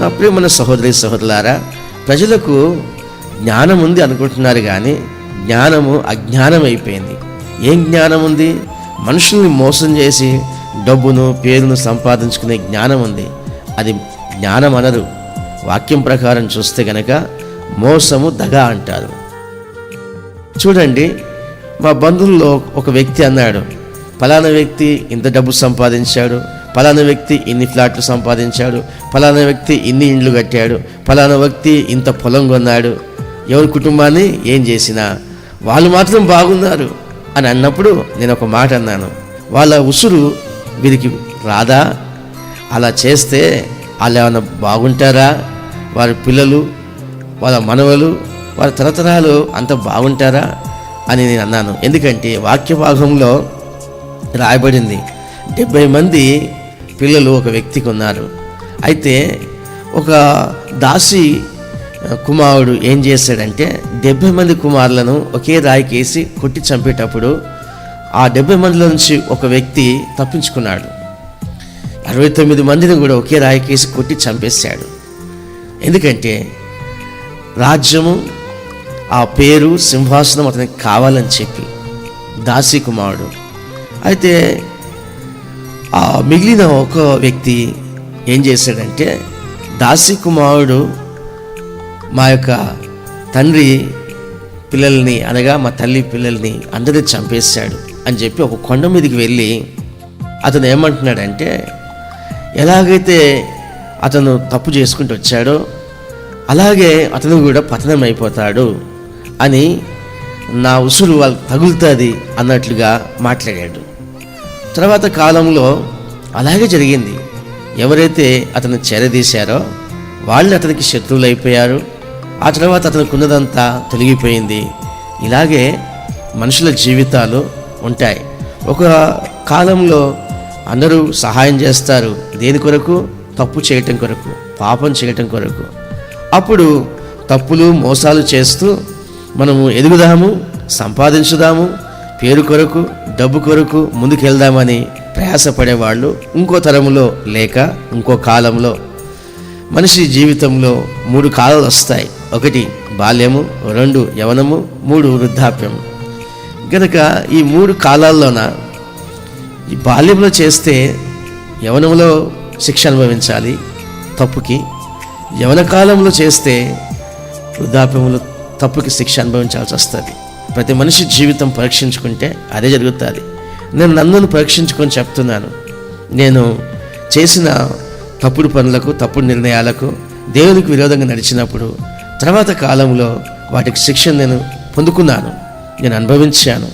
నా ప్రియమైన సహోదరి సహోదరులారా ప్రజలకు జ్ఞానం ఉంది అనుకుంటున్నారు కానీ జ్ఞానము అజ్ఞానం అయిపోయింది. ఏం జ్ఞానం ఉంది? మనుషుల్ని మోసం చేసి డబ్బును పేరును సంపాదించుకునే జ్ఞానం ఉంది. అది జ్ఞానం అనరు వాక్యం ప్రకారం చూస్తే గనక మోసము దగ అంటారు. చూడండి మా బంధువుల్లో ఒక వ్యక్తి అన్నాడు ఫలానా వ్యక్తి ఇంత డబ్బు సంపాదించాడు ఫలానా వ్యక్తి ఇన్ని ఫ్లాట్లు సంపాదించాడు ఫలానా వ్యక్తి ఇన్ని ఇండ్లు కట్టాడు ఫలానా వ్యక్తి ఇంత పొలం కొన్నాడు. ఎవరి కుటుంబాన్ని ఏం చేసినా వాళ్ళు మాత్రం బాగున్నారు అని అన్నప్పుడు నేను ఒక మాట అన్నాను. వాళ్ళ ఉసురు వీరికి రాదా? అలా చేస్తే వాళ్ళు ఏమైనా బాగుంటారా? వారి పిల్లలు వాళ్ళ మనవలు వారి తరతరాలు అంత బాగుంటారా అని నేను అన్నాను. ఎందుకంటే వాక్య భాగంలో రాయబడింది డెబ్బై మంది పిల్లలు ఒక వ్యక్తికి ఉన్నారు అయితే ఒక దాసి కుమారుడు ఏం చేశాడంటే డెబ్బై మంది కుమారులను ఒకే రాయికేసి కొట్టి చంపేటప్పుడు ఆ డెబ్బై మందిలో నుంచి ఒక వ్యక్తి తప్పించుకున్నాడు. అరవై తొమ్మిది మందిని కూడా ఒకే రాయికేసి కొట్టి చంపేశాడు. ఎందుకంటే రాజ్యము ఆ పేరు సింహాసనం అతనికి కావాలని చెప్పి దాసి కుమారుడు. అయితే ఆ మిగిలిన ఒక వ్యక్తి ఏం చేశాడంటే దాసి కుమారుడు మా యొక్క తండ్రి పిల్లల్ని అనగా మా తల్లి పిల్లల్ని అందరినీ చంపేశాడు అని చెప్పి ఒక కొండ మీదకి వెళ్ళి అతను ఏమంటున్నాడంటే ఎలాగైతే అతను తప్పు చేసుకుంటూ వచ్చాడో అలాగే అతను కూడా పతనం అయిపోతాడు అని నా ఉసురు వాళ్ళు తగులుతుంది అన్నట్లుగా మాట్లాడాడు. తర్వాత కాలంలో అలాగే జరిగింది. ఎవరైతే అతను చేరదీశారో వాళ్ళు అతనికి శత్రువులు అయిపోయారు ఆ తర్వాత అతనికి ఉన్నదంతా తొలగిపోయింది. ఇలాగే మనుషుల జీవితాలు ఉంటాయి. ఒక కాలంలో అందరూ సహాయం చేస్తారు. దేని కొరకు? తప్పు చేయటం కొరకు పాపం చేయటం కొరకు. అప్పుడు తప్పులు మోసాలు చేస్తూ మనము ఎదుగుదాము సంపాదించుదాము పేరు కొరకు డబ్బు కొరకు ముందుకెళ్దామని ప్రయాసపడేవాళ్ళు ఇంకో తరములో లేక ఇంకో కాలంలో మనిషి జీవితంలో మూడు కాలాలు వస్తాయి. ఒకటి బాల్యము రెండు యవనము మూడు వృద్ధాప్యము. గనక ఈ మూడు కాలాల్లోన ఈ బాల్యంలో చేస్తే యవనంలో శిక్ష అనుభవించాలి తప్పుకి. యవన కాలంలో చేస్తే వృద్ధాప్యంలో తప్పుకి శిక్ష అనుభవించాల్సి వస్తుంది. ప్రతి మనిషి జీవితం పరీక్షించుకుంటే అదే జరుగుతుంది. నేను నన్ను పరీక్షించుకొని చెప్తున్నాను. నేను చేసిన తప్పుడు పనులకు తప్పుడు నిర్ణయాలకు దేవునికి విరోధంగా నడిచినప్పుడు తర్వాత కాలంలో వాటికి శిక్ష నేను పొందుకున్నాను. నేను అనుభవించాను.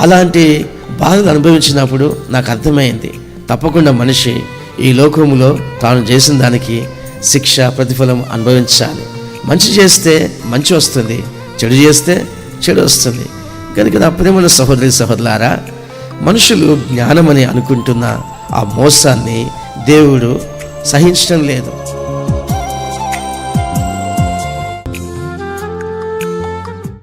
అలాంటి బాధలు అనుభవించినప్పుడు నాకు అర్థమైంది. తప్పకుండా మనిషి ఈ లోకములో తాను చేసిన దానికి శిక్ష ప్రతిఫలం అనుభవించాలి. మంచి చేస్తే మంచి వస్తుంది చెడు చేస్తే చెడు వస్తుంది. కనుక నా ప్రేమల సహోదరి సహోదరులారా మనుషులు జ్ఞానమని అనుకుంటున్న ఆ మోసాన్ని దేవుడు సహించడం లేదు.